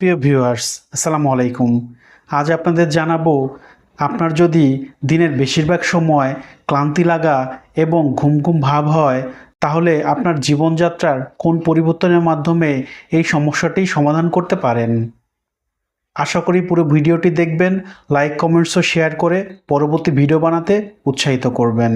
প্রিয় ভিউয়ার্স, আসসালামু আলাইকুম। আজ আপনাদের জানাব, আপনার যদি দিনের বেশিরভাগ সময় ক্লান্তি লাগা এবং ঘুম ঘুম ভাব হয়, তাহলে আপনার জীবনযাত্রার কোন পরিবর্তনের মাধ্যমে এই সমস্যাটি সমাধান করতে পারেন? আশা করি পুরো ভিডিওটি দেখবেন, লাইক, কমেন্টস ও শেয়ার করে পরবর্তী ভিডিও বানাতে উৎসাহিত করবেন।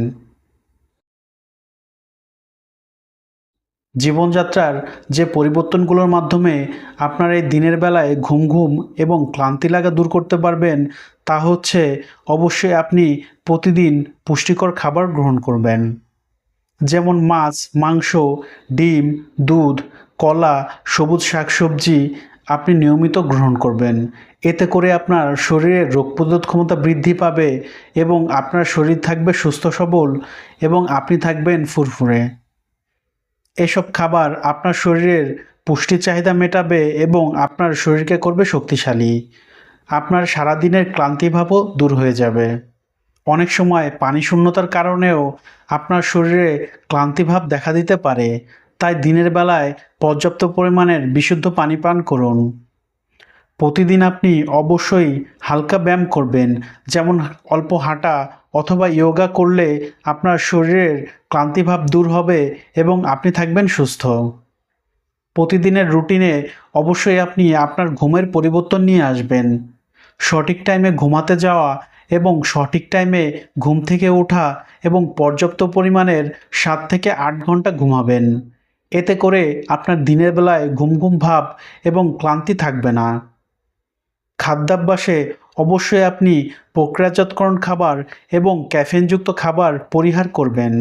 জীবনযাত্রার যে পরিবর্তনগুলোর মাধ্যমে আপনার এই দিনের বেলায় ঘুম ঘুম এবং ক্লান্তি লাগা দূর করতে পারবেন, তা হচ্ছে অবশ্যই আপনি প্রতিদিন পুষ্টিকর খাবার গ্রহণ করবেন। যেমন মাছ, মাংস, ডিম, দুধ, কলা, সবুজ শাকসবজি আপনি নিয়মিত গ্রহণ করবেন। এতে করে আপনার শরীরের রোগ প্রতিরোধ ক্ষমতা বৃদ্ধি পাবে এবং আপনার শরীর থাকবে সুস্থ সবল এবং আপনি থাকবেন ফুরফুরে। এসব খাবার আপনার শরীরের পুষ্টি চাহিদা মেটাবে এবং আপনার শরীরকে করবে শক্তিশালী। আপনার সারাদিনের ক্লান্তিভাবও দূর হয়ে যাবে। অনেক সময় পানি শূন্যতার কারণেও আপনার শরীরে ক্লান্তিভাব দেখা দিতে পারে। তাই দিনের বেলায় পর্যাপ্ত পরিমাণের বিশুদ্ধ পানি পান করুন। প্রতিদিন আপনি অবশ্যই হালকা ব্যায়াম করবেন। যেমন অল্প হাঁটা অথবা যোগা করলে আপনার শরীরের ক্লান্তিভাব দূর হবে এবং আপনি থাকবেন সুস্থ। প্রতিদিনের রুটিনে অবশ্যই আপনি আপনার ঘুমের পরিবর্তন নিয়ে আসবেন। সঠিক টাইমে ঘুমাতে যাওয়া এবং সঠিক টাইমে ঘুম থেকে ওঠা এবং পর্যাপ্ত পরিমাণের সাত থেকে আট ঘণ্টা ঘুমাবেন। এতে করে আপনার দিনের বেলায় ঘুম ঘুম ভাব এবং ক্লান্তি থাকবে না। খাদ্যাভ্যাসে অবশ্যই আপনি প্রক্রিয়াজাতকরণ খাবার এবং ক্যাফেনযুক্ত খাবার পরিহার করবেন।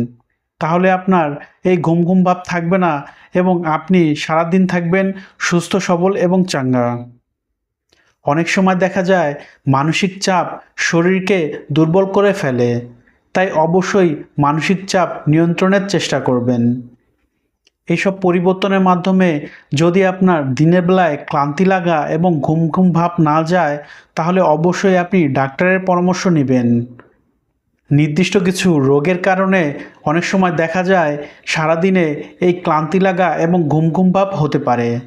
তাহলে আপনার এই ঘুম ঘুম ভাব থাকবে না এবং আপনি সারাদিন থাকবেন সুস্থ, সবল এবং চাঙ্গা। অনেক সময় দেখা যায় মানসিক চাপ শরীরকে দুর্বল করে ফেলে, তাই অবশ্যই মানসিক চাপ নিয়ন্ত্রণের চেষ্টা করবেন। এইসব পরিবর্তনের মাধ্যমে যদি আপনার দিনের বেলায় ক্লান্তি লাগা এবং ঘুম ঘুম ভাব না যায়, তাহলে অবশ্যই আপনি ডাক্তারের পরামর্শ নেবেন। নির্দিষ্ট কিছু রোগের কারণে অনেক সময় দেখা যায় সারাদিনে এই ক্লান্তি লাগা এবং ঘুম ঘুম ভাব হতে পারে।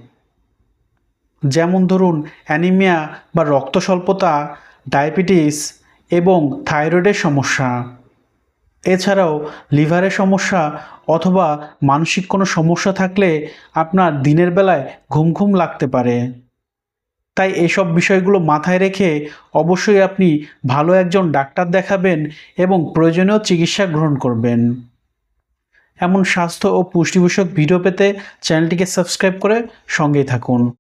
যেমন ধরুন, অ্যানিমিয়া বা রক্ত স্বল্পতা ডায়াবেটিস এবং থাইরয়েডের সমস্যা। এছাড়াও লিভারের সমস্যা অথবা মানসিক কোনো সমস্যা থাকলে আপনার দিনের বেলায় ঘুম ঘুম লাগতে পারে। তাই এসব বিষয়গুলো মাথায় রেখে অবশ্যই আপনি ভালো একজন ডাক্তার দেখাবেন এবং প্রয়োজনীয় চিকিৎসা গ্রহণ করবেন। এমন স্বাস্থ্য ও পুষ্টি বিষয়ক ভিডিও পেতে চ্যানেলটিকে সাবস্ক্রাইব করে সঙ্গেই থাকুন।